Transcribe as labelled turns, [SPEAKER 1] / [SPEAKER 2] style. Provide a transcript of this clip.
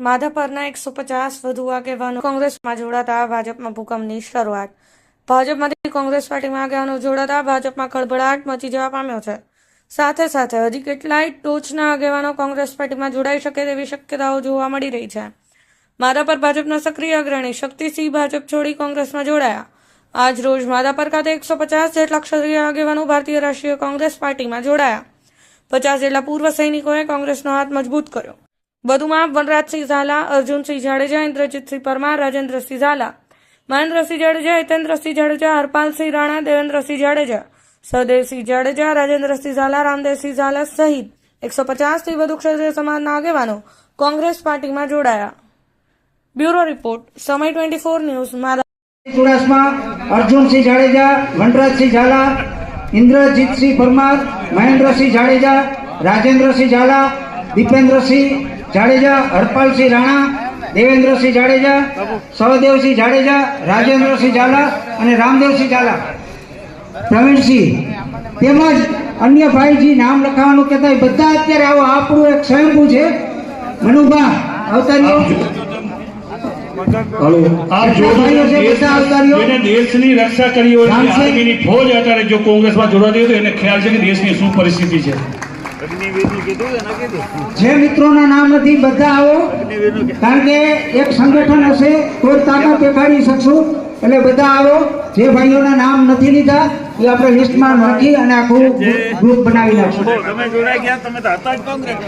[SPEAKER 1] માધાપરના એકસો પચાસ વધુ આગેવાનો કોંગ્રેસમાં જોડાતા, ભાજપમાં ભૂકંપની શરૂઆત. ભાજપમાંથી કોંગ્રેસ પાર્ટીમાં આગેવાનો જોડાતા, ભાજપમાં ખળભળાટ મચી જવા પામ્યો છે. સાથે સાથે હજી કેટલાય ટોચના આગેવાનો કોંગ્રેસ પાર્ટીમાં જોડાઈ શકે તેવી શક્યતાઓ જોવા મળી રહી છે. માધાપર ભાજપના સક્રિય અગ્રણી શક્તિસિંહ ભાજપ છોડી કોંગ્રેસમાં જોડાયા. આજ રોજ માધાપર ખાતે એકસો પચાસ જેટલા ક્ષત્રિય આગેવાનો ભારતીય રાષ્ટ્રીય કોંગ્રેસ પાર્ટીમાં જોડાયા. પચાસ જેટલા પૂર્વ સૈનિકોએ કોંગ્રેસનો હાથ મજબૂત કર્યો. વધુમાં વનરાજસિંહ ઝાલા, અર્જુનસિંહ જાડેજા, ઇન્દ્રજીતસિંહ પરમાર, રાજેન્દ્રસિંહ ઝાલા, મહેન્દ્રસિંહ જાડેજા, હિતેન્દ્રસિંહ જાડેજા, હરપાલસિંહ રાણા, દેવેન્દ્રસિંહ જાડેજા સહદેવસિંહ જાડેજા, રાજેન્દ્રસિંહ ઝાલા, રામદેવસિંહ ઝાલા સહિત એકસો પચાસથી વધુ ક્ષત્રિય સમાજના આગેવાનો કોંગ્રેસ પાર્ટીમાં જોડાયા. બ્યુરો રિપોર્ટ, સમય ટ્વેન્ટી ફોર ન્યૂઝ, મારા
[SPEAKER 2] ચુડાસમા અર્જુનસિંહ જાડેજા, વનરાજસિંહ ઝાલા, ઇન્દ્રજીતસિંહ પરમાર, મહેન્દ્રસિંહ જાડેજા, રાજેન્દ્રસિંહ ઝાલા, દીપેન્દ્રસિંહ જાડેજા હરપાલસિંહ રાણા દેવેન્દ્રસિંહ જાડેજા સહદેવસિંહ જાડેજા રાજેન્દ્રસિંહ ઝાલા અને રામદેવસિંહ ઝાલા. પ્રવીણસિંહ તેમજ અન્ય ભાઈજી નામ લખાવાનું કહેતા બધા અત્યારે આવો આપણું એક સ્વયંભૂ છે. મનુભા અવતારીઓ.
[SPEAKER 3] દેશની રક્ષા કરી હોય. આર્મીની ફોજ અત્યારે જો કોંગ્રેસમાં જોડાતી હોય તો એને ખ્યાલ છે કે દેશની શું પરિસ્થિતિ છે.
[SPEAKER 2] જે મિત્રોના નામ નથી બધા આવો. કારણ કે એક સંગઠન હશે તો તાકાત દેખાડી શકશું. એટલે બધા આવો. જે ભાઈઓના નામ નથી લીધા એ આપણે લિસ્ટમાં નાખી અને આખું ગ્રુપ બનાવી નાખશું.
[SPEAKER 4] તમે જોડાઈ ગયા તમે તો હતા જ કોંગ્રેસ